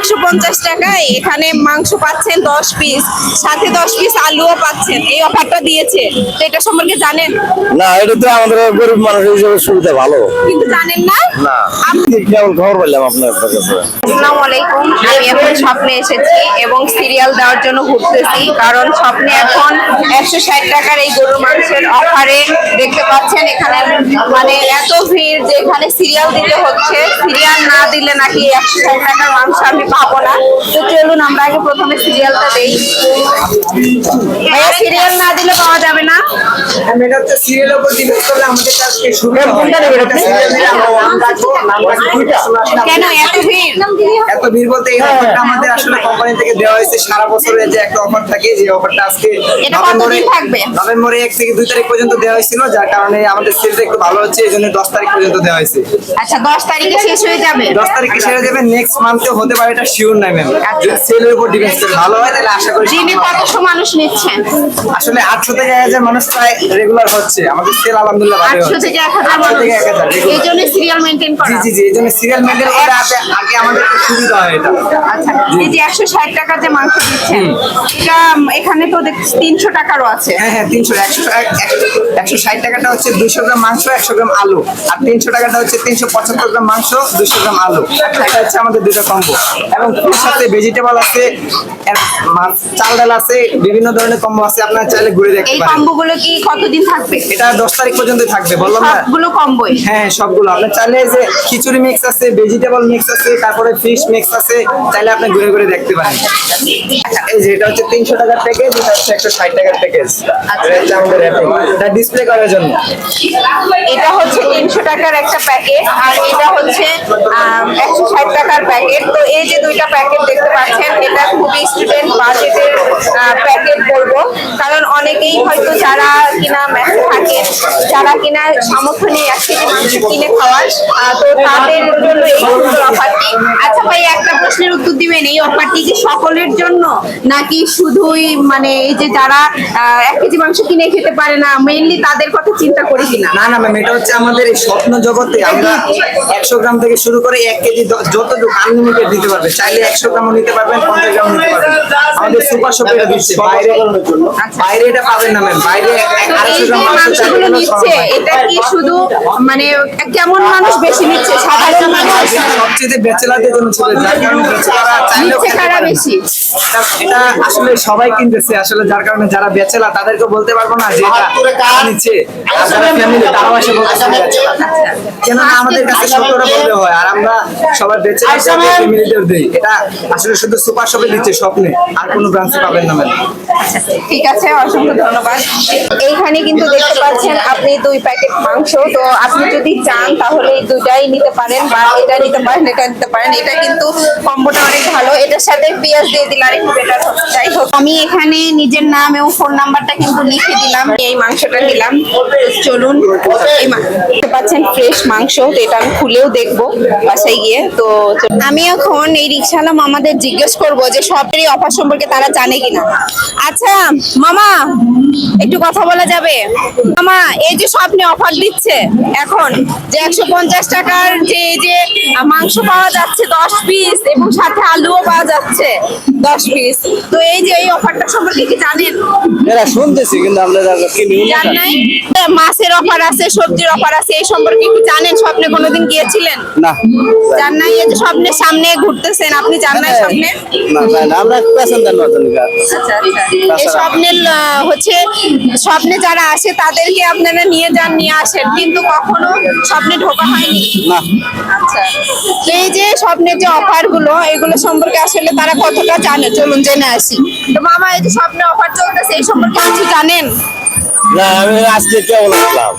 একশো পঞ্চাশ টাকায় এখানে মাংস পাচ্ছেন দশ পিস সাথে দশ পিস আলুও পাচ্ছেন। এই অফারটা দিয়েছে। তো এটা সম্পর্কে জানেন? না এটা তো আমাদের গরিব মানুষ হিসেবে সুবিধা ভালো। কিন্তু জানেন না? না। আপ- কেবল খবর পাইলাম আপনার কাছে? আসসালামু আলাইকুম আমি এখন স্বপ্নে এসেছি এবং সিরিয়াল দেওয়ার জন্য ঘুরতেছি কারণ স্বপ্নে এখন একশো ষাট টাকার এই গরুর মাংসের অফারে দেখতে পাচ্ছেন এখানে মানে এত ভিড় যে এখানে সিরিয়াল দিতে হচ্ছে। সিরিয়াল না দিলে নাকি একশো ষাট টাকার মাংস আমি পাবো না। তো চলুন আমরা আগে প্রথমে সিরিয়ালটা দেই ভাইয়া সিরিয়াল না দিলে পাওয়া যাবে না। এটা উপর ডিপেন্ড করলে আমাদের কাছে সুবিধা হয়। এটা serial দিলে আমরা নাম রাখব, নাম রাখব, দুইটা। কেন এত ভিড়? এত ভিড় বলতে এই অফারটা আমাদের আসলে কোম্পানি থেকে দেওয়া হয়েছে। সারা বছরের যে একটা অফার থাকে যে অফারটা আজকে এটা নভেম্বরে এক থেকে দুই তারিখ পর্যন্ত দেওয়া হয়েছিল যার কারণে আমাদের সেলটা একটু ভালো হচ্ছে এই জন্য দশ তারিখ পর্যন্ত দেওয়া হয়েছে। আচ্ছা দশ তারিখে শেষ হয়ে যাবে। দশ তারিখে সেরে যাবে নেক্সট মান্থে হতে পারে এটা শিওর নাই ম্যাম আচ্ছা। সেলের উপর ডিপেন্ড করে। ভালো হয় তাহলে আশা করি দিনে কতশো মানুষ নিচ্ছেন আসলে আটশো থেকে এক হাজার মানুষ প্রায় রেগুলার হচ্ছে। আমাদের সেল আলহামদুলিল্লাহ ভালো আটশো হচ্ছে। থেকে এক হাজার আটশো থেকে এক হাজার এই জন্য সিরিয়াল মেনটেন জি করা। জি জি এই জন্য সিরিয়াল মেনটেন করে। আগে- আগে আমাদের একটু সুবিধা হয় এটা। আচ্ছা এই যে একশো ষাট টাকার যে মাংস দিচ্ছেন এটা এখানে তো দেখছি তিনশো টাকারও আছে। হ্যাঁ হ্যাঁ তিনশো একশো একশো ষাট টাকাটা হচ্ছে দুশো গ্রাম মাংস একশো গ্রাম আলু। আর তিনশো টাকাটা হচ্ছে তিনশো পঁচাত্তর গ্রাম মাংস দুশো গ্রাম আলু। এটা হচ্ছে আমাদের দুটো কম্বো এবং এর সাথে ভেজিটেবল আছে চাল ডাল আছে বিভিন্ন ধরনের কম্বো আছে আপনারা চাইলে ঘুরে দেখতে এই পারেন। কম্বো গুলো কি কতদিন থাকবে? এটা দশ তারিখ পর্যন্ত থাকবে বললাম না? সবগুলো কম্বোই হ্যাঁ সবগুলো। আপনার চাইলে যে খিচুড়ি মিক্স আছে ভেজিটেবল মিক্স আছে তারপরে ফিশ মিক্স আছে চাইলে আপনি ঘুরে ঘুরে দেখতে পারেন। এই যে এটা হচ্ছে তিনশো টাকার প্যাকেজ এটা হচ্ছে একশো ষাট টাকার প্যাকেজ এটা হচ্ছে আমাদের wrapping। এটা ডিসপ্লে করার জন্য। এটা হচ্ছে তিনশো টাকার একটা প্যাকেট আর এটা হচ্ছে একশো ষাট টাকার প্যাকেট তো এই যে দুইটা প্যাকেট দেখতে পাচ্ছেন। এটা খুবই স্টুডেন্ট বাজেটের প্যাকেট বলব। কারণ অনেকেই হয়তো যারা কিনা মেসে থাকেন যারা কিনা সামর্থ্য নেই এক কেজি মাংস কিনে খাওয়ার তো তাদের জন্য এই সুন্দর অফারটি। আচ্ছা ভাই একটা প্রশ্নের উত্তর দিবেন এই অফারটি কি সকলের জন্য? নাকি শুধুই মানে এই যে যারা এক কেজি মাংস কিনে খেতে পারে না মেইনলি তাদের কথা চিন্তা করি কিনা? না না ম্যাম এটা হচ্ছে আমাদের এই স্বপ্ন জগতে আমরা একশো গ্রাম থেকে শুরু করে এক কেজি যতটুকু আনলিমিটেড দিতে পারবে চাইলে একশো গ্রামও নিতে পারবেন পঞ্চাশ গ্রাম নিতে পারবেন। আমাদের সুপার শপে দিচ্ছে। বাইরে বাইরে এটা নিচ্ছে এটা কি শুধু মানে কেমন মানুষ বেশি নিচ্ছে? সাধারণ মানুষ? সবচেয়ে ব্যাচেলারদের জন্য ছিল যার কারণে ব্যাচেলাররা নিচ্ছে কারা বেশি? এটা আসলে সবাই কিনতেছে আসলে যার কারণে যারা বেচেলার তাদেরকে বলতে পারব না যে এটা নিচ্ছে। যারা ফ্যামিলি তারাও এসে বলতেছে কেননা আমাদের কাছে সতেরো বলতে হয় আর আমরা সবার বেচেলার ফ্যামিলিদের দেই এটা আসলে শুধু সুপার শপে দিচ্ছে স্বপ্নে আর কোনো ব্রাঞ্চে পাবেন না ম্যাডাম ঠিক আছে অসংখ্য ধন্যবাদ এইখানে কিন্তু দেখতে পাচ্ছেন আপনি দুই প্যাকেট মাংস। তো আপনি যদি চান তাহলে এই দুইটাই নিতে পারেন বা এটা নিতে পারেন, এটা নিতে পারেন। এটা কিন্তু কম্বোটা অনেক ভালো। এটার সাথে পেঁয়াজ দিয়ে দিলে আরেকটু বেটার হবে। যাই হোক, আমি এখানে নিজের নাম এবং ফোন নাম্বারটা কিন্তু লিখে দিলাম। এই মাংসটা নিলাম। চলুন, এই দেখতে পাচ্ছেন ফ্রেশ মাংস। তো এটা আমি খুলেও দেখব বাসায় গিয়ে। তো আমি এখন এই রিক্সাওয়ালা মামাদের জিজ্ঞেস করব যে সবেরই অফার সম্পর্কে তারা জানে কিনা। আচ্ছা মামা একটু কথা বলা যাবে? মামা এই যে স্বপ্নে অফার দিচ্ছে এখন যে একশো পঞ্চাশ টাকার যে যে মাংস পাওয়া যাচ্ছে দশ পিস এবং সাথে আলুও পাওয়া যাচ্ছে দশ পিস তো এই যে এই অফারটা সম্পর্কে কি জানেন? এরা শুনতেছি কিন্তু আপনারা জান নাই? মাছের অফার আছে সবজির অফার আছে এই সম্পর্কে কি জানেন? স্বপ্নে কোনোদিন গিয়েছিলেন? না। জান নাই? এই যে স্বপ্নের সামনে ঘুরতেছেন আপনি জান নাই স্বপ্নে? না না, না, আমরা প্যাসেঞ্জার নতুন আচ্ছা আচ্ছা। এই স্বপ্নের আহ, হচ্ছে স্বপ্নে যারা আসে তাদেরকে আপনারা নিয়ে যান নিয়ে আসেন কিন্তু কখনো স্বপ্নে ঢোকা হয়নি। আচ্ছা। তো এই যে স্বপ্নের যে অফারগুলো এগুলো সম্পর্কে আসলে তারা কতটা জানে? চলুন জেনে আসি। তো মামা এই যে স্বপ্নে অফার চলতেছে এই সম্পর্কে কিছু জানেন? না আমি আজকে কেবল আসলাম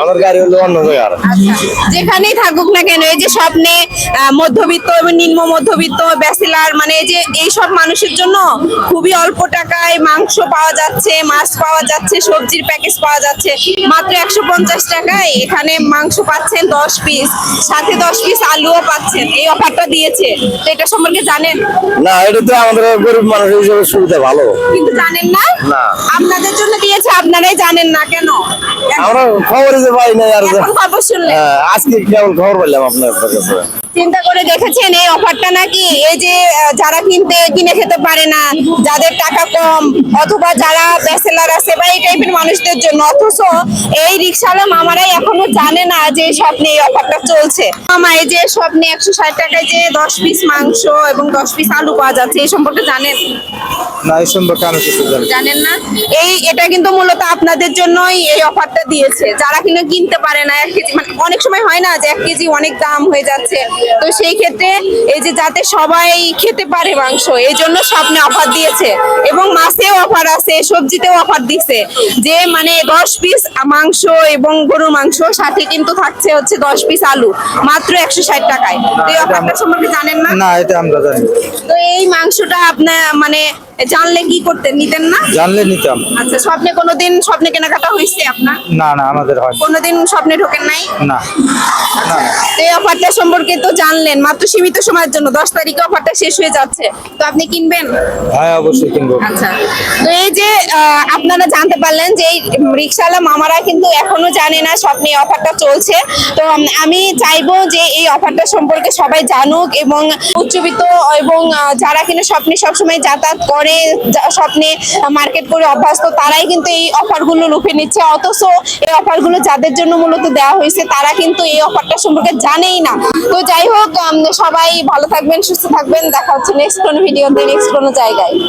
আমার গাড়ি হলো অন্য জায়গার। আচ্ছা যেখানেই থাকুক না কেন এই যে স্বপ্নে মধ্যবিত্ত এবং নিম্ন মধ্যবিত্ত ব্যাচেলার মানে এই যে এইসব মানুষের জন্য খুবই অল্প টাকায় মাংস পাওয়া যাচ্ছে মাছ পাওয়া যাচ্ছে সবজির প্যাকেজ পাওয়া যাচ্ছে। মাত্র একশো পঞ্চাশ টাকায় এখানে মাংস পাচ্ছেন দশ পিস সাথে দশ পিস আলুও পাচ্ছেন। এই অফারটা দিয়েছে। তো এটা সম্পর্কে জানেন? না এটা তো আমাদের গরিব মানুষ হিসেবে সুবিধা ভালো। কিন্তু জানেন না? না। আপনাদের জন্য দিয়েছে আপনারাই জানেন না কেন? খবর যে পাই না আর হ্যাঁ, আজকে কেমন খবর পাইলাম আপনার কাছে? চিন্তা করে দেখেছেন এই অফারটা নাকি? এই যে যারা কিনতে কিনে খেতে পারে না যাদের টাকা কম অথবা যারা ব্যাচেলার আছে বা এই টাইপের মানুষদের জন্য অথচ এই রিক্সাওয়ালা মামারাই এখনও জানে না যে স্বপ্নে এই অফারটা চলছে। মামা এই যে স্বপ্নে একশো ষাট টাকায় যে দশ পিস মাংস এবং দশ পিস আলু পাওয়া যাচ্ছে এই সম্পর্কে জানেন? না এই সম্পর্কে আমি কিছু জানেন না? এই এটা কিন্তু মূলত আপনাদের জন্যই এই অফারটা দিয়েছে। যারা কিনা কিনতে পারে না এক কেজি মানে অনেক সময় হয় না যে এক কেজি অনেক দাম হয়ে যাচ্ছে। তো সেই ক্ষেত্রে এই যে যাতে সবাই খেতে পারে মাংস এই জন্য স্বপ্নে অফার দিয়েছে এবং মাছেও অফার আছে সবজিতেও অফার দিছে। যে মানে দশ পিস মাংস এবং গরুর মাংস সাথে কিন্তু থাকছে হচ্ছে দশ পিস আলু মাত্র একশো ষাট টাকায়। তো এই অফারটা সম্পর্কে জানেন না? না এটা আমরা জানি। তো এই মাংসটা আপনার মানে জানলে কি করতেন? নিতেন না? জানলে নিতাম। আচ্ছা স্বপ্নে কোনোদিন স্বপ্নে কেনাকাটা হয়েছে আপনার? না না আমাদের হয় কোনোদিন স্বপ্নে ঢোকেন নাই? না। তো এই অফারটা সম্পর্কে তো জানলেন মাত্র সীমিত সময়ের জন্য দশ তারিখে অফারটা শেষ হয়ে যাচ্ছে। তো আপনি কিনবেন? হ্যাঁ অবশ্যই কিনবো। আচ্ছা তো এই যে আপনারা জানতে পারলেন যে এই রিক্সাওয়ালা মামারা কিন্তু এখনও জানে না স্বপ্নে অফারটা চলছে। তো আমি চাইব যে এই অফারটা সম্পর্কে সবাই জানুক এবং উচ্চবিত্ত এবং যারা কিনা স্বপ্নে সবসময় যাতায়াত করে যা- স্বপ্নে মার্কেট করে অভ্যাস তো তারাই কিন্তু এই অফারগুলো লুফে নিচ্ছে। অথচ এই অফারগুলো যাদের জন্য মূলত দেওয়া হয়েছে, তারা কিন্তু এই অফারটা সম্পর্কে জানেই না। তো যাই হোক সবাই ভালো থাকবেন, সুস্থ থাকবেন। দেখা হচ্ছে নেক্সট কোনো ভিডিওতে নেক্সট কোনো জায়গায়।